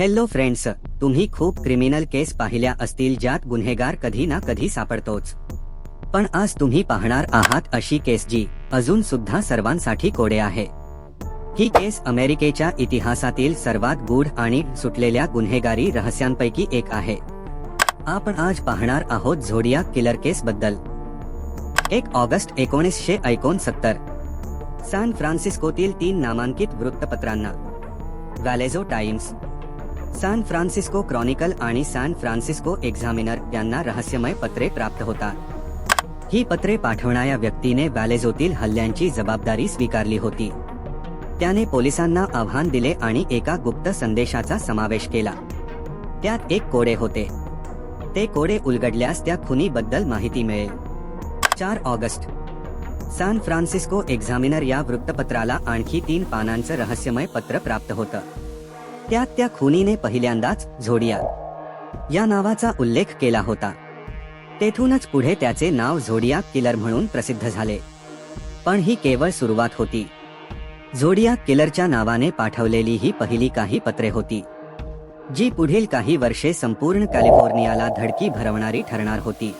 Hello friends तुम्ही खूप criminal केस पाहिल्या असतील ज्यात गुन्हेगार कधी ना कधी सापडतोच. पण आज तुम्ही पाहणार आहात अशी केस जी अजून सुद्धा सर्वांसाठी कोडे आहे. ही केस अमेरिकेच्या इतिहासातील सर्वात गूढ आणि सुटलेल्या गुन्हेगारी रहस्यांपैकी एक आहे. आपण आज पाहणार आहोत झोडिया किलर केस बद्दल. एक ऑगस्ट एकोणीसशे एकोणसत्तर. सॅन फ्रान्सिस्कोतील तीन नामांकित वृत्तपत्रांना. Vallejo Times San Francisco Chronicle आणि सॅन फ्रान्सिस्को एक्झामिनर यांना रहस्यमय पत्रे प्राप्त होतात. ही पत्रे पाठवणाऱ्या व्यक्तीने व्हॅलेझोतील हल्ल्यांची जबाबदारी स्वीकारली होती. त्याने पोलिसांना आव्हान दिले आणि एका गुप्त संदेशाचा समावेश केला. त्यात एक कोडे होते. ते कोडे उलगडल्यास त्या खुनीबद्दल माहिती मिळेल. चार ऑगस्ट. सॅन फ्रान्सिस्को एक्झामिनर या वृत्तपत्राला आणखी तीन पानांचं रहस्यमय पत्र प्राप्त होतं. त्यात त्या खुनीने पहिल्यांदाच झोडिया या नावाचा उल्लेख केला होता. तेथूनच पुढे त्याचे नाव झोडियाक किलर म्हणून प्रसिद्ध झाले. पण ही केवळ सुरुवात होती. झोडिया किलरच्या नावाने पाठवलेली ही पहिली काही पत्रे होती. जी पुढील काही वर्षे संपूर्ण कॅलिफोर्नियाला धडकी भरवणारी ठरणार होती.